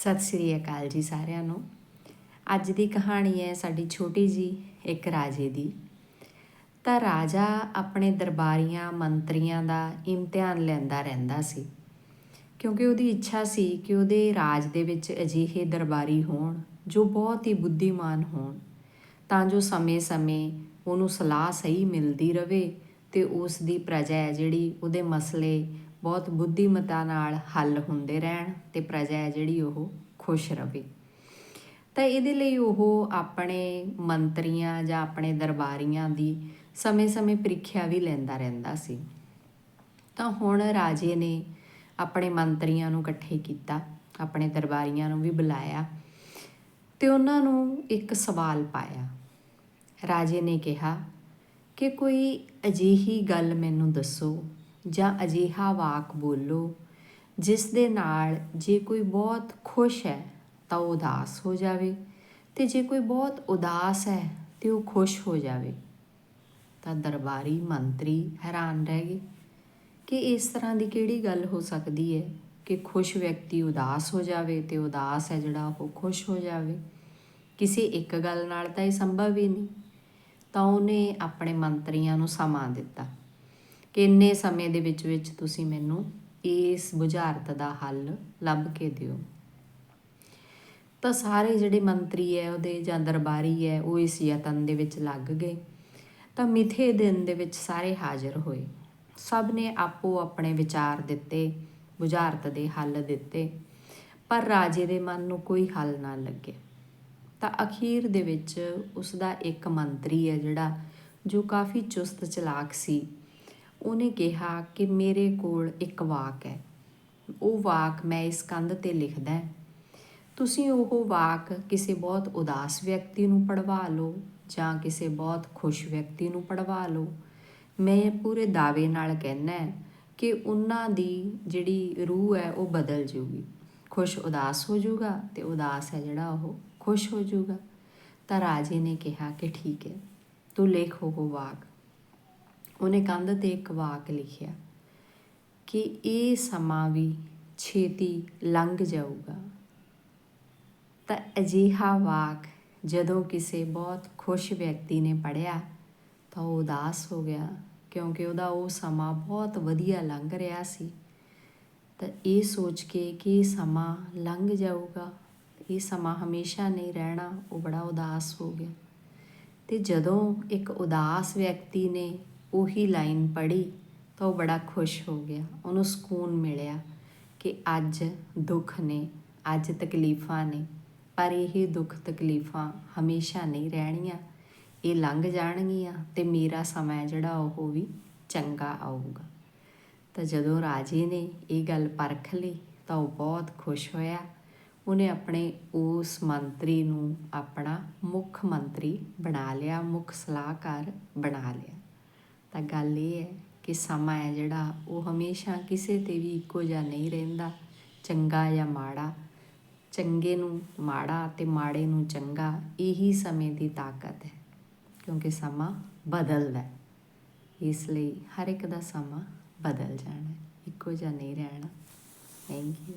ਸਤਿ ਸ੍ਰੀ ਅਕਾਲ ਜੀ ਸਾਰਿਆਂ ਨੂੰ। ਅੱਜ ਦੀ ਕਹਾਣੀ ਹੈ ਸਾਡੀ ਛੋਟੀ ਜੀ ਇੱਕ ਰਾਜੇ ਦੀ। ਤਾਂ ਰਾਜਾ ਆਪਣੇ ਦਰਬਾਰੀਆਂ, ਮੰਤਰੀਆਂ ਦਾ ਇਮਤਿਹਾਨ ਲੈਂਦਾ ਰਹਿੰਦਾ ਸੀ। ਕਿਉਂਕਿ ਉਹਦੀ ਇੱਛਾ ਸੀ ਕਿ ਉਹਦੇ ਰਾਜ ਦੇ ਵਿੱਚ ਅਜਿਹੇ ਦਰਬਾਰੀ ਹੋਣ, ਜੋ ਬਹੁਤ ਹੀ ਬੁੱਧੀਮਾਨ ਹੋਣ। ਤਾਂ ਜੋ ਸਮੇਂ-ਸਮੇਂ ਉਹਨੂੰ ਸਲਾਹ ਸਹੀ ਮਿਲਦੀ ਰਹੇ ਤੇ ਉਸ ਦੀ ਪ੍ਰਜਾ ਹੈ ਜਿਹੜੀ, ਉਹਦੇ ਮਸਲੇ ਬਹੁਤ ਬੁੱਧੀਮਤਾ ਨਾਲ ਹੱਲ ਹੁੰਦੇ ਰਹਿਣ ਤੇ ਪ੍ਰਜਾ ਹੈ ਜਿਹੜੀ ਉਹ ਖੁਸ਼ ਰਵੇ। ਤਾਂ ਇਹਦੇ ਲਈ ਉਹ ਆਪਣੇ ਮੰਤਰੀਆਂ ਜਾਂ ਆਪਣੇ ਦਰਬਾਰੀਆਂ ਦੀ ਸਮੇਂ-ਸਮੇਂ ਪ੍ਰੀਖਿਆ ਵੀ ਲੈਂਦਾ ਰਹਿੰਦਾ ਸੀ। ਤਾਂ ਹੁਣ ਰਾਜੇ ਨੇ ਆਪਣੇ ਮੰਤਰੀਆਂ ਨੂੰ ਇਕੱਠੇ ਕੀਤਾ, ਆਪਣੇ ਦਰਬਾਰੀਆਂ ਨੂੰ ਵੀ ਬੁਲਾਇਆ ਤੇ ਉਹਨਾਂ ਨੂੰ ਇੱਕ ਸਵਾਲ ਪਾਇਆ। ਰਾਜੇ ਨੇ ਕਿਹਾ ਕਿ ਕੋਈ ਅਜਿਹੀ ਗੱਲ ਮੈਨੂੰ ਦੱਸੋ ਜਾਂ ਅਜਿਹਾ ਵਾਕ ਬੋਲੋ, ਜਿਸ ਦੇ ਨਾਲ ਜੇ ਕੋਈ ਬਹੁਤ ਖੁਸ਼ ਹੈ ਤਾਂ ਉਹ ਉਦਾਸ ਹੋ ਜਾਵੇ ਤੇ ਜੇ ਕੋਈ ਬਹੁਤ ਉਦਾਸ ਹੈ ਤੇ ਉਹ ਖੁਸ਼ ਹੋ ਜਾਵੇ। ਤਾਂ ਦਰਬਾਰੀ ਮੰਤਰੀ ਹੈਰਾਨ ਰਹਿ ਗਏ ਕਿ ਇਸ ਤਰ੍ਹਾਂ ਦੀ ਕਿਹੜੀ ਗੱਲ ਹੋ ਸਕਦੀ ਹੈ ਕਿ ਖੁਸ਼ ਵਿਅਕਤੀ ਉਦਾਸ ਹੋ ਜਾਵੇ ਤੇ ਉਦਾਸ ਹੈ ਜਿਹੜਾ ਉਹ ਖੁਸ਼ ਹੋ ਜਾਵੇ। ਕਿਸੇ ਇੱਕ ਗੱਲ ਨਾਲ ਤਾਂ ਇਹ ਸੰਭਵ ਹੀ ਨਹੀਂ। ਤਾਂ ਉਹਨੇ ਆਪਣੇ ਮੰਤਰੀਆਂ ਨੂੰ ਸਮਾਂ ਦਿੱਤਾ। ਕਿ ਇੰਨੇ ਸਮੇਂ ਦੇ ਵਿੱਚ ਵਿੱਚ ਤੁਸੀਂ ਮੈਨੂੰ ਇਸ ਬੁਝਾਰਤ ਦਾ ਹੱਲ ਲੱਭ ਕੇ ਦਿਓ? ਤਾਂ ਸਾਰੇ ਜਿਹੜੇ ਮੰਤਰੀ ਹੈ, ਉਹਦੇ ਜਾਂ ਦਰਬਾਰੀ ਹੈ, ਉਹ ਇਸ ਯਤਨ ਦੇ ਵਿੱਚ ਲੱਗ ਗਏ। ਤਾਂ ਮਿਥੇ ਦਿਨ ਦੇ ਵਿੱਚ ਸਾਰੇ ਹਾਜ਼ਰ ਹੋਏ। ਸਭ ਨੇ ਆਪੋ ਆਪਣੇ ਵਿਚਾਰ ਦਿੱਤੇ, ਬੁਝਾਰਤ ਦੇ ਹੱਲ ਦਿੱਤੇ। ਪਰ ਰਾਜੇ ਦੇ ਮਨ ਨੂੰ ਕੋਈ ਹੱਲ ਨਾ ਲੱਗੇ। ਤਾਂ ਅਖੀਰ ਦੇ ਵਿੱਚ ਉਸ ਦਾ ਇੱਕ ਮੰਤਰੀ ਹੈ, ਜਿਹੜਾ ਜੋ ਕਾਫੀ ਚੁਸਤ ਚਲਾਕ ਸੀ। ਉਹਨੇ ਕਿਹਾ ਕਿ ਮੇਰੇ ਕੋਲ ਇੱਕ ਵਾਕ ਹੈ। ਉਹ ਵਾਕ ਮੈਂ ਇਸ ਕੰਧ ਤੇ ਲਿਖਦਾ ਹਾਂ। ਤੁਸੀਂ ਉਹ ਵਾਕ ਕਿਸੇ ਬਹੁਤ ਉਦਾਸ ਵਿਅਕਤੀ ਨੂੰ ਪੜਵਾ ਲਓ ਜਾਂ ਕਿਸੇ ਬਹੁਤ ਖੁਸ਼ ਵਿਅਕਤੀ ਨੂੰ ਪੜਵਾ ਲਓ। ਮੈਂ ਪੂਰੇ ਦਾਅਵੇ ਨਾਲ ਕਹਿਣਾ ਹੈ ਕਿ ਉਹਨਾਂ ਦੀ ਜਿਹੜੀ ਰੂਹ ਹੈ ਉਹ ਬਦਲ ਜੂਗੀ ਖੁਸ਼ ਉਦਾਸ ਹੋ ਜਾਊਗਾ ਤੇ ਉਦਾਸ ਹੈ ਜਿਹੜਾ ਉਹ ਖੁਸ਼ ਹੋ ਜਾਊਗਾ। ਤਾਂ ਰਾਜੇ ਨੇ ਕਿਹਾ ਕਿ ਠੀਕ ਹੈ, ਤੂੰ ਲਿਖ ਉਹ ਵਾਕ। ਉਹਨੇ ਕੰਧ ਤੇ ਇੱਕ ਵਾਕ ਲਿਖਿਆ ਕਿ ਇਹ ਸਮਾਂ ਵੀ ਛੇਤੀ ਲੰਘ ਜਾਊਗਾ। ਤਾਂ ਅਜਿਹਾ ਵਾਕ ਜਦੋਂ ਕਿਸੇ ਬਹੁਤ ਖੁਸ਼ ਵਿਅਕਤੀ ਨੇ ਪੜਿਆ ਤਾਂ ਉਹ ਉਦਾਸ ਹੋ ਗਿਆ ਕਿਉਂਕਿ ਉਹਦਾ ਉਹ ਸਮਾਂ ਬਹੁਤ ਵਧੀਆ ਲੰਘ ਰਿਹਾ ਸੀ। ਤਾਂ ਇਹ ਸੋਚ ਕੇ ਕਿ ਇਹ ਸਮਾਂ ਲੰਘ ਜਾਊਗਾ, ਇਹ ਸਮਾਂ ਹਮੇਸ਼ਾ ਨਹੀਂ ਰਹਿਣਾ, ਉਹ ਬੜਾ ਉਦਾਸ ਹੋ ਗਿਆ। ਤੇ ਜਦੋਂ ਇੱਕ ਉਦਾਸ ਵਿਅਕਤੀ ਨੇ ਉਹੀ ਲਾਈਨ ਪੜ੍ਹੀ ਤਾਂ ਉਹ ਬੜਾ ਖੁਸ਼ ਹੋ ਗਿਆ। ਉਹਨੂੰ ਸਕੂਨ ਮਿਲਿਆ ਕਿ ਅੱਜ ਦੁੱਖ ਨੇ, ਅੱਜ ਤਕਲੀਫਾਂ ਨੇ, ਪਰ ਇਹ ਦੁੱਖ ਤਕਲੀਫਾਂ ਹਮੇਸ਼ਾ ਨਹੀਂ ਰਹਿਣੀਆਂ। ਇਹ ਲੰਘ ਜਾਣਗੀਆਂ ਤੇ ਮੇਰਾ ਸਮਾਂ ਜਿਹੜਾ ਉਹ ਵੀ ਚੰਗਾ ਆਊਗਾ। ਤਾਂ ਜਦੋਂ ਰਾਜੇ ਨੇ ਇਹ ਗੱਲ ਪਰਖ ਲਈ ਤਾਂ ਉਹ ਬਹੁਤ ਖੁਸ਼ ਹੋਇਆ। ਉਹਨੇ ਆਪਣੇ ਉਸ ਮੰਤਰੀ ਨੂੰ ਆਪਣਾ ਮੁੱਖ ਮੰਤਰੀ ਬਣਾ ਲਿਆ, ਮੁੱਖ ਸਲਾਹਕਾਰ ਬਣਾ ਲਿਆ। ਤਾਂ ਗੱਲ ਇਹ ਹੈ ਕਿ ਸਮਾਂ ਹੈ ਜਿਹੜਾ, ਉਹ ਹਮੇਸ਼ਾ ਕਿਸੇ ਤੇ ਵੀ ਇੱਕੋ ਜਿਹਾ ਨਹੀਂ ਰਹਿੰਦਾ, ਚੰਗਾ ਜਾਂ ਮਾੜਾ। ਚੰਗੇ ਨੂੰ ਮਾੜਾ ਤੇ ਮਾੜੇ ਨੂੰ ਚੰਗਾ, ਇਹੀ ਸਮੇਂ ਦੀ ਤਾਕਤ ਹੈ, ਕਿਉਂਕਿ ਸਮਾਂ ਬਦਲਦਾ ਹੈ। ਇਸ ਲਈ ਹਰ ਇੱਕ ਦਾ ਸਮਾਂ ਬਦਲ ਜਾਣਾ ਇੱਕੋ ਜਿਹਾ ਨਹੀਂ ਰਹਿਣਾ। Thank you